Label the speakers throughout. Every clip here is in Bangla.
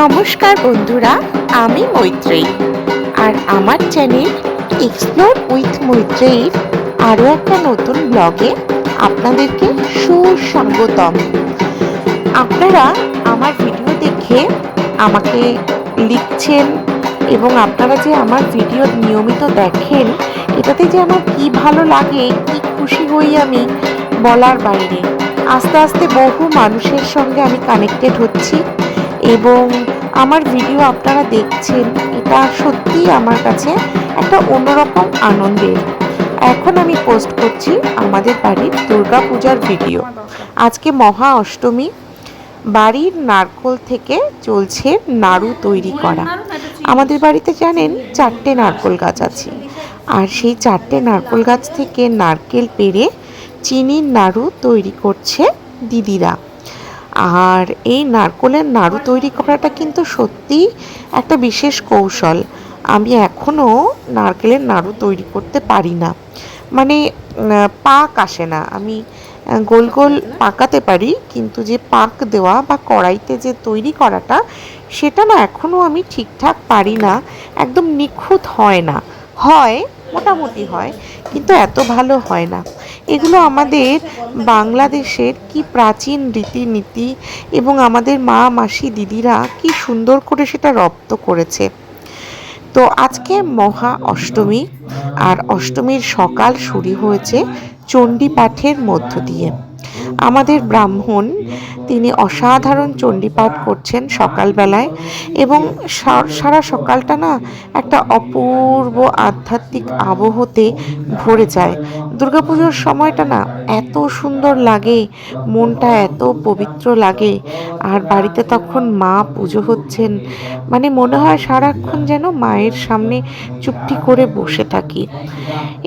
Speaker 1: নমস্কার বন্ধুরা, আমি মৈত্রেয়ী। আর আমার চ্যানেল এক্সপ্লোর উইথ মৈত্রেয়ীর আরও একটা নতুন ব্লগে আপনাদেরকে সুস্বাগতম। আপনারা আমার ভিডিও দেখে আমাকে লিখছেন এবং আপনারা যে আমার ভিডিও নিয়মিত দেখেন, এটাতে যে আমার কি ভালো লাগে, কি খুশি হই আমি বলার বাইরে। আস্তে আস্তে বহু মানুষের সঙ্গে আমি কানেক্টেড হচ্ছি। এবং আমার ভিডিও আপনারা দেখছেন, এটা সত্যিই আমার কাছে একটা অন্যরকম আনন্দের। এখন আমি পোস্ট করছি আমাদের বাড়ির দুর্গা পূজার ভিডিও আজকে মহা অষ্টমী, বাড়ির নারকোল থেকে চলছে নাড়ু তৈরি করা। আমাদের বাড়িতে জানেন চারটে নারকোল গাছ আছে। আর সেই চারটে নারকোল গাছ থেকে নারকেল পেরে চিনির নাড়ু তৈরি করছে দিদিরা। আর এই নারকোলের নাড়ু তৈরি করাটা কিন্তু সত্যিই একটা বিশেষ কৌশল। আমি এখনও নারকেলের নাড়ু তৈরি করতে পারি না। মানে পাক আসে না। আমি গোল গোল পাকাতে পারি, কিন্তু যে পাক দেওয়া বা কড়াইতে যে তৈরি করাটা, সেটা না এখনও আমি ঠিকঠাক পারি না। একদম নিখুঁত হয় না। হয় মোটামুটি হয়, কিন্তু এত ভালো হয় না। এগুলো আমাদের বাংলাদেশের কি প্রাচীন রীতিনীতি এবং আমাদের মা, মাসি, দিদিরা কি সুন্দর করে সেটা রপ্ত করেছে। তো আজকে মহা অষ্টমী, আর অষ্টমীর সকাল শুরু হয়েছে চণ্ডী পাঠের মধ্য দিয়ে। আমাদের ব্রাহ্মণ তিনি অসাধারণ চণ্ডীপাঠ করছেন সকালবেলায় এবং সারা সকালটা না একটা অপূর্ব আধ্যাত্মিক আবহতে ভরে যায়। দুর্গাপুজোর সময়টা না এত সুন্দর লাগে, মনটা এত পবিত্র লাগে। আর বাড়িতে তখন মা পুজো হচ্ছেন মানে মনে হয় সারাক্ষণ যেন মায়ের সামনে চুপটি করে বসে থাকি।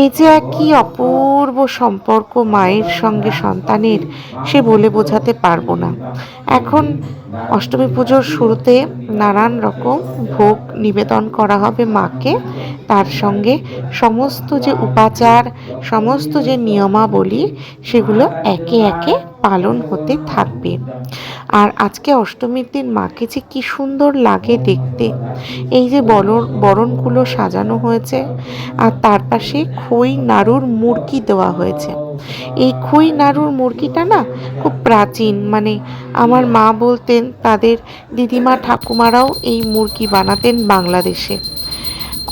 Speaker 1: এই যে এক কি অপূর্ব সম্পর্ক মায়ের সঙ্গে সন্তানের সে বলে বোঝাতে পারব না। এখন অষ্টমী পুজোর শুরুতে নানান রকম ভোগ নিবেদন করা হবে মাকে। তার সঙ্গে সমস্ত যে উপাচার, সমস্ত যে নিয়মাবলী, সেগুলো একে একে পালন হতে থাকবে। আর আজকে অষ্টমীর দিন মাকে যে কি সুন্দর লাগে দেখতে। এই যে বরণ বরণগুলো সাজানো হয়েছে, আর তার পাশে খই নাড়ুর মুরগি দেওয়া হয়েছে। এই খই নাড়ুর মুরগিটা না খুব প্রাচীন। মানে আমার মা বলতেন, তাদের দিদিমা ঠাকুমারাও এই মুরগি বানাতেন বাংলাদেশে।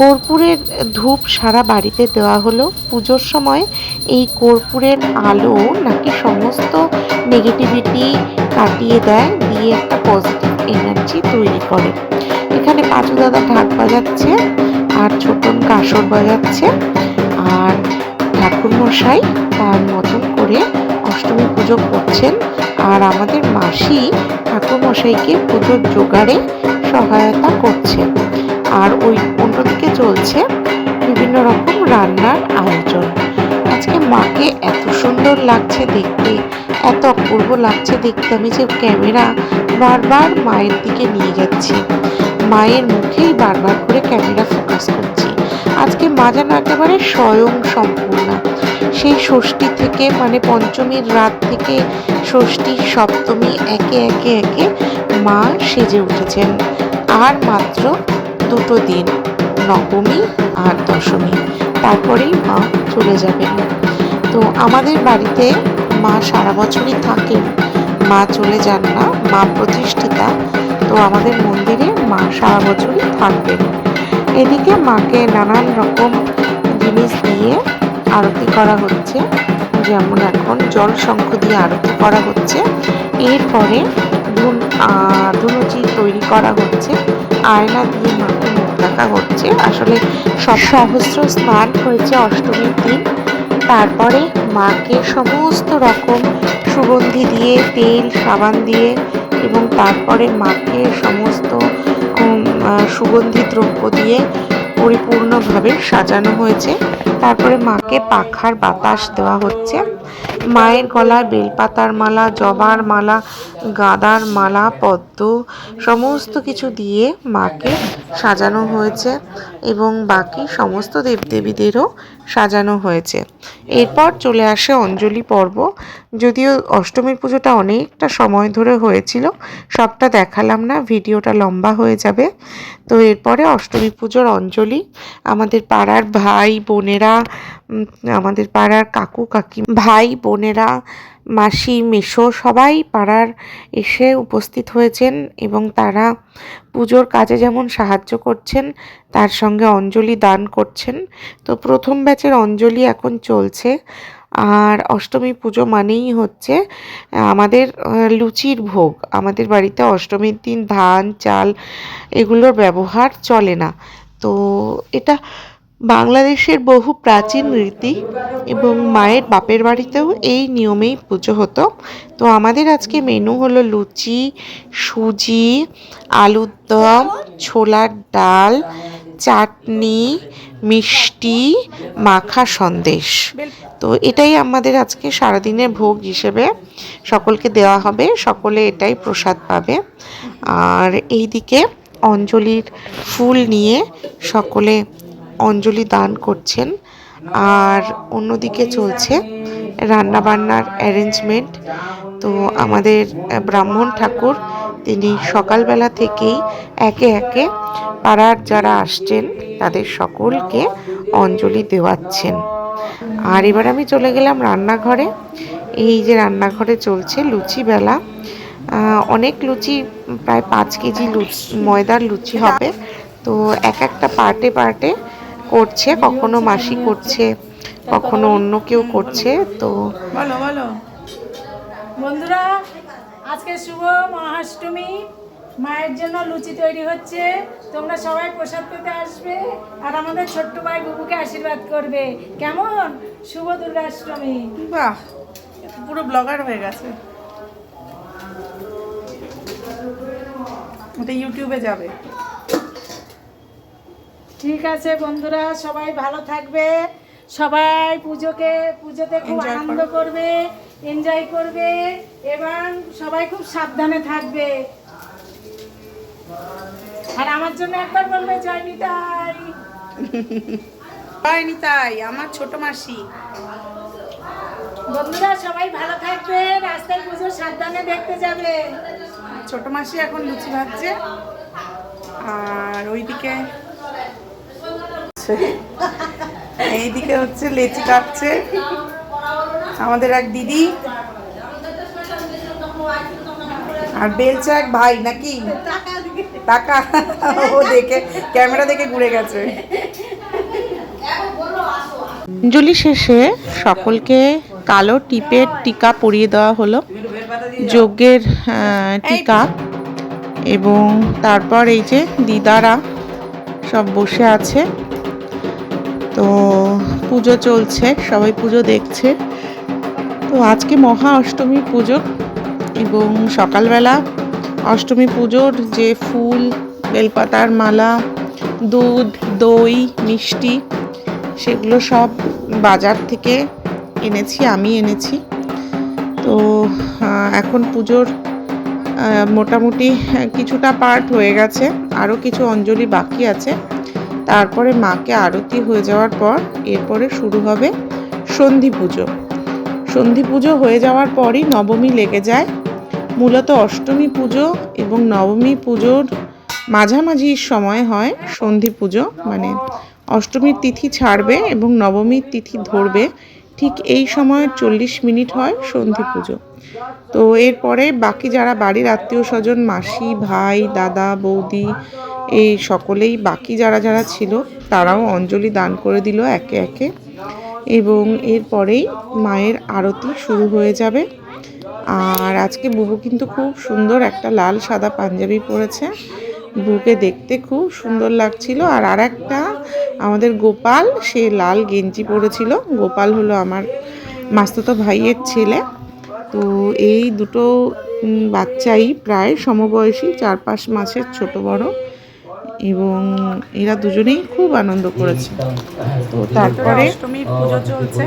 Speaker 1: কর্পূরের ধূপ সারা বাড়িতে দেওয়া হলো। পুজোর সময় এই কর্পূরের আলো নাকি সমস্ত নেগেটিভিটি কাটিয়ে দেয়, দিয়ে একটা পজিটিভ এনার্জি তৈরি করে। এখানে পাঁচু দাদা ঢাক বাজাচ্ছে, আর ছোটন কাসর বাজাচ্ছে, আর ঠাকুর মশাই তার মতন করে অষ্টমী পুজো করছেন আর আমাদের মাসি ঠাকুর মশাইকে পুজোর জোগাড়ে সহায়তা করছে আর ওই অন্যদিকে চলছে বিভিন্ন রকম রান্নার আয়োজন। আজকে মাকে এত সুন্দর লাগছে দেখতে, এত অপূর্ব লাগছে দেখতে। আমি যে ক্যামেরা বারবার মায়ের দিকে নিয়ে যাচ্ছি। মায়ের মুখেই বারবার করে ক্যামেরা ফোকাস করছি। আজকে মা যেন একেবারে স্বয়ং সম্পূর্ণা। সেই ষষ্ঠী থেকে মানে পঞ্চমীর রাত থেকে ষষ্ঠী, সপ্তমী একে একে একে মা সেজে উঠেছেন। আর মাত্র দুটো দিন, নবমী আর দশমী। তারপরেই মা চলে যাবেন। তো আমাদের বাড়িতে মা সারা বছরই থাকেন। মা চলে যান না, মা প্রতিষ্ঠিতা। তো আমাদের মন্দিরে মা সারা বছরই থাকবেন। এদিকে মাকে নানান রকম জিনিস দিয়ে আরতি করা হচ্ছে। যেমন এখন জল শঙ্খ দিয়ে আরতি করা হচ্ছে। এরপরে ধুন ধুনুচি তৈরি করা হচ্ছে। আয়না দিয়ে মাকে মুখ দেখা হচ্ছে। আসলে সব সহস্র স্নান হয়েছে অষ্টমীর দিন। তারপরে মাকে সমস্ত রকম সুগন্ধি দিয়ে, তেল, সাবান দিয়ে এবং তারপরে মাকে সমস্ত সুগন্ধি দ্রব্য দিয়ে পরিপূর্ণভাবে সাজানো হয়েছে। তারপরে মাকে পাখার বাতাস দেওয়া হচ্ছে। মায়ের গলায় বেলপাতার মালা, জবার মালা, গাদার মালা, পদ্ম সমস্ত কিছু দিয়ে মাকে সাজানো হয়েছে এবং বাকি সমস্ত দেবদেবীদেরও সাজানো হয়েছে। এরপর চলে আসে অঞ্জলি পর্ব। যদিও অষ্টমীর পুজোটা অনেকটা সময় ধরে হয়েছিল, সবটা দেখালাম না, ভিডিওটা লম্বা হয়ে যাবে। তো এরপরে অষ্টমী পুজোর অঞ্জলি। আমাদের পাড়ার ভাই বোনেরা আমাদের পাড়ার কাকু কাকি ভাই বোনেরা মাসি, মেশো সবাই পাড়ার এসে উপস্থিত হয়েছেন এবং তারা পুজোর কাজে যেমন সাহায্য করছেন, তার সঙ্গে অঞ্জলি দান করছেন। তো প্রথম ব্যাচের অঞ্জলি এখন চলছে। আর অষ্টমী পুজো মানেই হচ্ছে আমাদের লুচির ভোগ। আমাদের বাড়িতে অষ্টমীর দিন ধান, চাল এগুলোর ব্যবহার চলে না। তো এটা বাংলাদেশের বহু প্রাচীন রীতি এবং মায়ের বাপের বাড়িতেও এই নিয়মেই পুজো হতো। তো আমাদের আজকে মেনু হলো লুচি, সুজি, আলুর দম, ছোলার ডাল, চাটনি, মিষ্টি, মাখা সন্দেশ। তো এটাই আমাদের আজকে সারাদিনের ভোগ হিসেবে সকলকে দেওয়া হবে। সকলে এটাই প্রসাদ পাবে। আর এইদিকে অঞ্জলির ফুল নিয়ে সকলে অঞ্জলি দান করছেন। আর অন্যদিকে চলছে রান্নাবান্নার অ্যারেঞ্জমেন্ট তো আমাদের ব্রাহ্মণ ঠাকুর, তিনি সকালবেলা থেকেই একে একে পাড়ার যারা আসছেন, তাদের সকলকে অঞ্জলি দেওয়াচ্ছেন। আর এবার আমি চলে গেলাম রান্নাঘরে। এই যে রান্নাঘরে চলছে লুচি বেলা। অনেক লুচি, প্রায় পাঁচ কেজি লুচি, ময়দার লুচি হবে। তো এক একটা পার্টে পার্টে করছে কখনো মাসি করছে কখনো অন্য কেউ করছে তো
Speaker 2: বলো বলো। বন্ধুরা আজকে শুভ মহাষ্টমী। মায়ের জন্য লুচি তৈরি হচ্ছে। তোমরা সবাই প্রসাদ পেতে আসবে আর আমাদের ছোট্ট ভাই বুবুকে আশীর্বাদ করবে। কেমন? শুভ দুর্গাষ্টমী।
Speaker 3: বাহ পুরো ব্লগার হয়ে গেছে। ওটা ইউটিউবে যাবে।
Speaker 2: ঠিক আছে বন্ধুরা সবাই ভালো থাকবে। সবাই পুজোকে পুজোতে খুব আনন্দ করবে এনজয় করবে এবং সবাই খুব সাবধানে থাকবে। আর আমার জন্য একবার বলবে জয় নিতাই।
Speaker 3: হয়নি তাই আমার ছোট মাসি।
Speaker 2: বন্ধুরা সবাই ভালো থাকবে রাস্তায় পুজো সাবধানে দেখতে যাবে।
Speaker 3: ছোট মাসি এখন লুচি ভাজছে আর ওইদিকে এইদিকে হচ্ছে লেচি কাটছে। আমাদের এক দিদি। আর বেলছে এক ভাই নাকি? টাকা। ও দেখে, ক্যামেরা দেখে ঘুরে গেছে।
Speaker 1: অঞ্জলি শেষে সকলকে কালো টিপের টিকা পরিয়ে দেওয়া হলো। যজ্ঞের টিকা। এবং তারপর এই যে দিদারা সব বসে আছে। তো পুজো চলছে, সবাই পুজো দেখছে। তো আজকে মহা অষ্টমী পুজো এবং সকালবেলা অষ্টমী পুজোর যে ফুল, বেলপাতার মালা, দুধ, দই, মিষ্টি, সেগুলো সব বাজার থেকে এনেছি, আমি এনেছি। তো এখন পুজোর মোটামুটি কিছুটা পার্ট হয়ে গেছে, আরও কিছু অঞ্জলি বাকি আছে। তারপরে মাকে আরতি হয়ে যাওয়ার পর এরপরে শুরু হবে সন্ধি পুজো। সন্ধি পুজো হয়ে যাওয়ার পরই নবমী লেগে যায়। মূলত অষ্টমী পুজো এবং নবমী পুজোর মাঝামাঝি সময় হয় সন্ধি পুজো। মানে অষ্টমীর তিথি ছাড়বে এবং নবমীর তিথি ধরবে। ঠিক এই সময় চল্লিশ মিনিট হয় সন্ধি পুজো। তো এরপরে বাকি যারা বাড়ির আত্মীয় স্বজন, মাসি, ভাই, দাদা, বৌদি এই সকলেই বাকি যারা যারা ছিল, তারাও অঞ্জলি দান করে দিল একে একে। এবং এরপরেই মায়ের আরতি শুরু হয়ে যাবে। আর আজকে বুবু কিন্তু খুব সুন্দর একটা লাল সাদা পাঞ্জাবি পরেছে। বুকে দেখতে খুব সুন্দর লাগছিল। আর আর একটা আমাদের গোপাল, সে লাল গেঞ্জি পরেছিল। গোপাল হলো আমার মাস্তুতো ভাইয়ের ছেলে। তো এই দুটো বাচ্চাই প্রায় সমবয়সী, চার পাঁচ মাসের ছোট বড়। এবং এরা দুজনেই খুব আনন্দ করেছে। তো তারপরে
Speaker 3: অষ্টমীর পুজো চলছে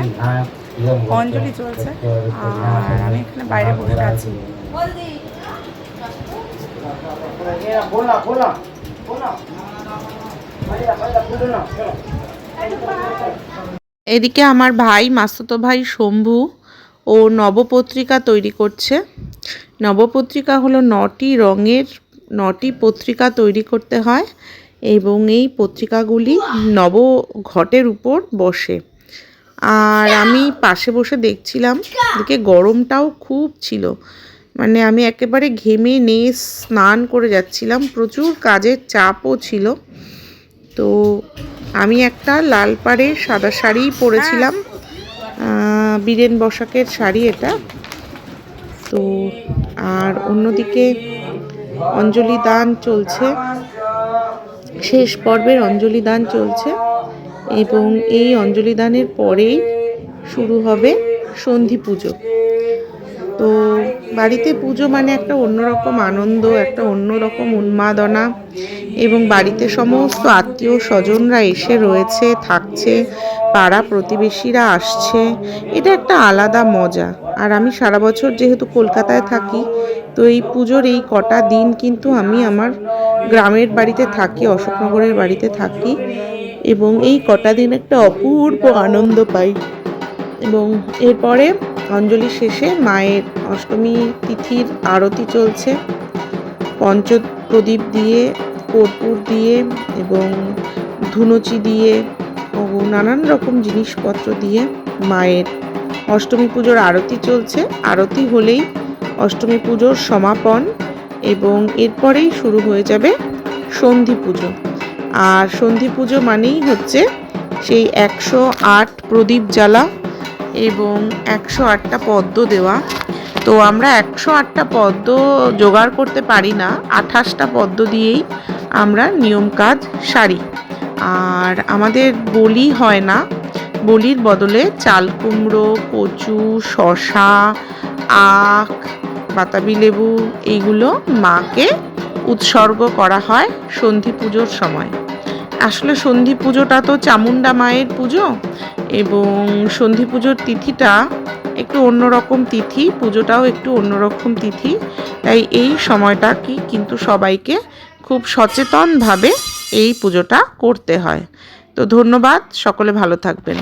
Speaker 3: অঞ্জলি চলছে আর আমি এখানে বাইরে বসে আছি।
Speaker 1: এদিকে আমার ভাই মাসুতো ভাই শম্ভু ও নবপত্রিকা তৈরি করছে। নবপত্রিকা হলো নটি রঙের নটি পত্রিকা তৈরি করতে হয় এবং এই পত্রিকাগুলি নব ঘটের উপর বসে। আর আমি পাশে বসে দেখছিলাম এদিকে গরমটাও খুব ছিল। মানে আমি একেবারে ঘেমে নিয়ে স্নান করে যাচ্ছিলাম। প্রচুর কাজের চাপও ছিল। তো আমি একটা লাল পাড়ের সাদা শাড়ি পরেছিলাম। বীরেন বসাকের শাড়ি এটা। তো আর অন্যদিকে অঞ্জলি দান চলছে। শেষ পর্বের অঞ্জলি দান চলছে এবং এই অঞ্জলি দানের পরেই শুরু হবে সন্ধি পুজো। তো বাড়িতে পুজো মানে একটা অন্যরকম আনন্দ, একটা অন্যরকম উন্মাদনা এবং বাড়িতে সমস্ত আত্মীয় স্বজনরা এসে রয়েছে, থাকছে, পাড়া প্রতিবেশীরা আসছে। এটা একটা আলাদা মজা। আর আমি সারা বছর যেহেতু কলকাতায় থাকি, তো এই পুজোর এই কটা দিন কিন্তু আমি আমার গ্রামের বাড়িতে থাকি, অশোকনগরের বাড়িতে থাকি এবং এই কটা দিন একটা অপূর্ব আনন্দ পাই। এবং এরপরে অঞ্জলি শেষে মায়ের অষ্টমী তিথির আরতি চলছে। পঞ্চ প্রদীপ দিয়ে কর্পূর দিয়ে এবং ধুনুচি দিয়ে ও নানান রকম জিনিসপত্র দিয়ে মায়ের অষ্টমী পুজোর আরতি চলছে। আরতি হলেই অষ্টমী পুজোর সমাপন এবং এরপরেই শুরু হয়ে যাবে সন্ধি পুজো। আর সন্ধি পুজো মানেই হচ্ছে সেই একশো আট প্রদীপ জ্বালা এবং একশো আটটা পদ্ম দেওয়া। তো আমরা একশো আটটা পদ্ম জোগাড় করতে পারি না। আঠাশটা পদ্ম দিয়েই আমরা নিয়ম কাজ সারি। আর আমাদের বলি হয় না। বলির বদলে চাল কুমড়ো, কচু শশা আখ, বাতাবি লেবু এইগুলো মাকে উৎসর্গ করা হয় সন্ধি পুজোর সময়। আসলে সন্ধি পুজোটা তো চামুন্ডা মায়ের পুজো এবং সন্ধি পুজোর তিথিটা একটু অন্যরকম তিথি, পুজোটাও একটু অন্যরকম তিথি। তাই এই সময়টা কি কিন্তু সবাইকে খুব সচেতনভাবে এই পুজোটা করতে হয়। তো ধন্যবাদ সকলে ভালো থাকবেন।